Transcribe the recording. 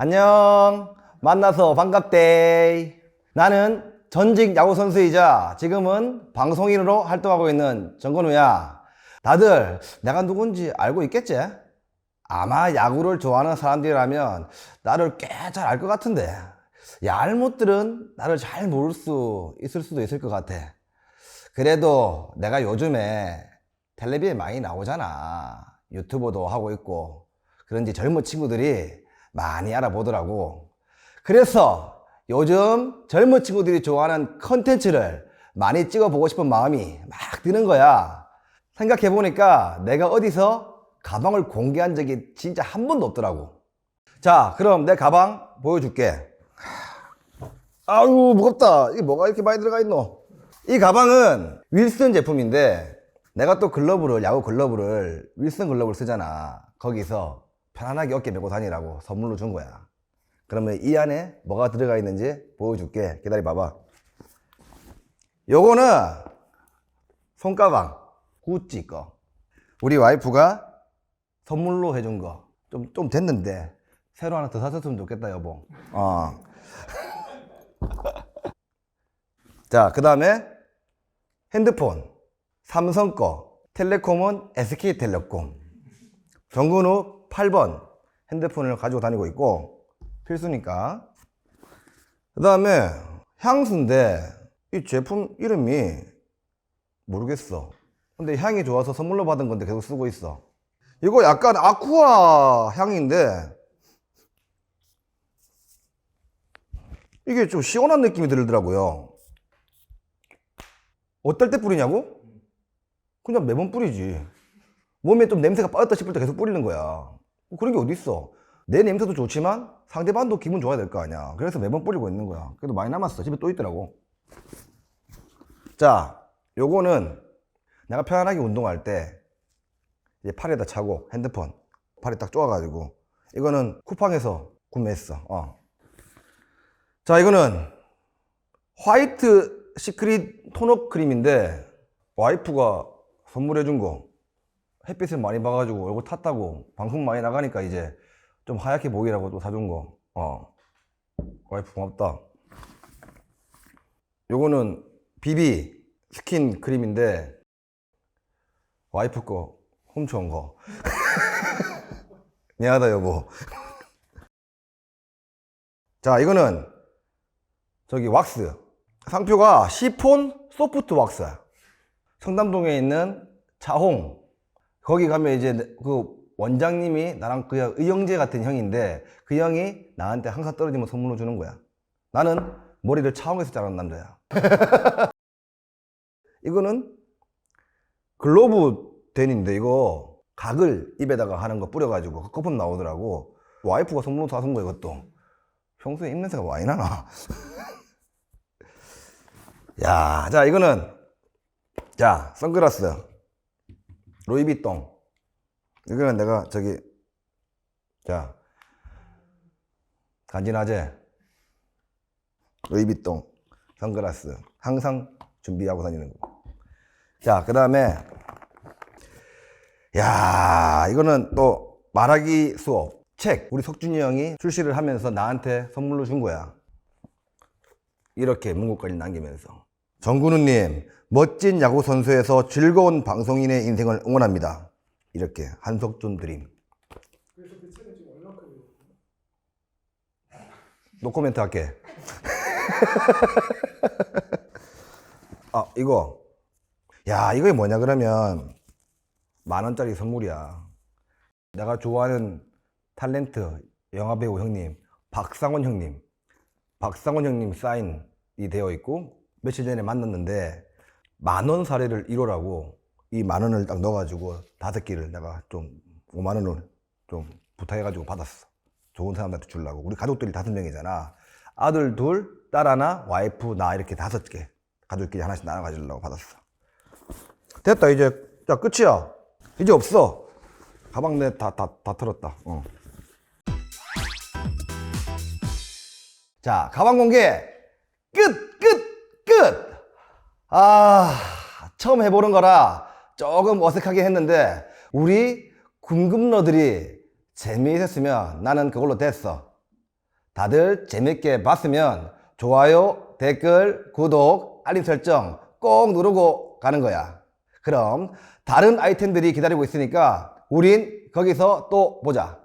안녕. 만나서 반갑대. 나는 전직 야구 선수이자 지금은 방송인으로 활동하고 있는 정건우야. 다들 내가 누군지 알고 있겠지? 아마 야구를 좋아하는 사람들이라면 나를 꽤 잘 알 것 같은데 얄못들은 나를 잘 모를 수 있을 수도 있을 것 같아. 그래도 내가 요즘에 텔레비에 많이 나오잖아. 유튜버도 하고 있고. 그런지 젊은 친구들이 많이 알아보더라고. 그래서 요즘 젊은 친구들이 좋아하는 컨텐츠를 많이 찍어보고 싶은 마음이 막 드는 거야. 생각해보니까 내가 어디서 가방을 공개한 적이 진짜 한 번도 없더라고. 자, 그럼 내 가방 보여줄게. 아유, 무겁다. 이게 뭐가 이렇게 많이 들어가 있노? 이 가방은 윌슨 제품인데 내가 또 글러브를 야구 글러브를 윌슨 글러브를 쓰잖아 거기서 편안하게 어깨 메고 다니라고 선물로 준 거야 그러면 이 안에 뭐가 들어가 있는지 보여줄게 기다려 봐봐 요거는 손가방 구찌 거 우리 와이프가 선물로 해준 거 좀 좀 됐는데 새로 하나 더 사줬으면 좋겠다 여보 어. 자, 그 다음에 핸드폰. 삼성 거. 텔레콤은 SK텔레콤. 정근우 8번 핸드폰을 가지고 다니고 있고, 필수니까. 그 다음에 향수인데, 이 제품 이름이 모르겠어. 근데 향이 좋아서 선물로 받은 건데 계속 쓰고 있어. 이거 약간 아쿠아 향인데, 이게 좀 시원한 느낌이 들더라고요. 어떨 때 뿌리냐고? 그냥 매번 뿌리지. 몸에 좀 냄새가 빠졌다 싶을 때 계속 뿌리는 거야. 뭐 그런 게 어딨어. 내 냄새도 좋지만 상대방도 기분 좋아야 될 거 아니야. 그래서 매번 뿌리고 있는 거야. 그래도 많이 남았어. 집에 또 있더라고. 자, 요거는 내가 편안하게 운동할 때 이제 팔에다 차고 핸드폰 팔에 딱 쪼아가지고 이거는 쿠팡에서 구매했어. 어. 자, 이거는 화이트 시크릿 토너 크림인데 와이프가 선물해준 거 햇빛을 많이 봐가지고 얼굴 탔다고 방송 많이 나가니까 이제 좀 하얗게 보이라고 또 사준 거. 어. 와이프 고맙다. 요거는 비비 스킨 크림인데 와이프 거 훔쳐온 거. 미안하다 여보. 자 이거는 저기 왁스 상표가 시폰 소프트 왁스 청담동에 있는 차홍 거기 가면 이제 그 원장님이 나랑 그 형, 의형제 같은 형인데 그 형이 나한테 항상 떨어지면 선물로 주는 거야. 나는 머리를 차홍에서 자른 남자야. 이거는 글로브 덴인데 이거 각을 입에다가 하는 거 뿌려가지고 그 거품 나오더라고. 와이프가 선물로 사준 거야 이것도. 평소에 입냄새가 많이 나나? 야, 자, 이거는, 자, 선글라스. 루이비통. 이거는 내가 저기, 자, 간지나제. 루이비통. 선글라스. 항상 준비하고 다니는 거. 자, 그 다음에, 야, 이거는 또 말하기 수업. 책. 우리 석준이 형이 출시를 하면서 나한테 선물로 준 거야. 이렇게 문구까지 남기면서 정근우님 멋진 야구 선수에서 즐거운 방송인의 인생을 응원합니다. 이렇게 한석준 드림. 그래서 그 책은 지금 얼마큼 노코멘트 할게. 아 이거 야 이게 뭐냐 그러면 만 원짜리 선물이야. 내가 좋아하는 탤런트 영화배우 형님 박상원 형님 박상원 형님 사인이 되어 있고 며칠 전에 만났는데 만원 사례를 1호라고 이 만 원을 딱 넣어가지고 다섯 개를 내가 좀 5만 원을 좀 부탁해가지고 받았어. 좋은 사람한테 주려고. 우리 가족들이 다섯 명이잖아. 아들 둘, 딸 하나, 와이프 나 이렇게 다섯 개 가족끼리 하나씩 나눠 가지려고 받았어. 됐다 이제 자 끝이야. 이제 없어. 가방 내 다 다 다 털었다. 어. 자, 가방 공개 끝. 아, 처음 해보는 거라 조금 어색하게 했는데 우리 궁금러들이 재미있었으면 나는 그걸로 됐어. 다들 재밌게 봤으면 좋아요, 댓글, 구독, 알림 설정 꼭 누르고 가는 거야. 그럼 다른 아이템들이 기다리고 있으니까 우린 거기서 또 보자.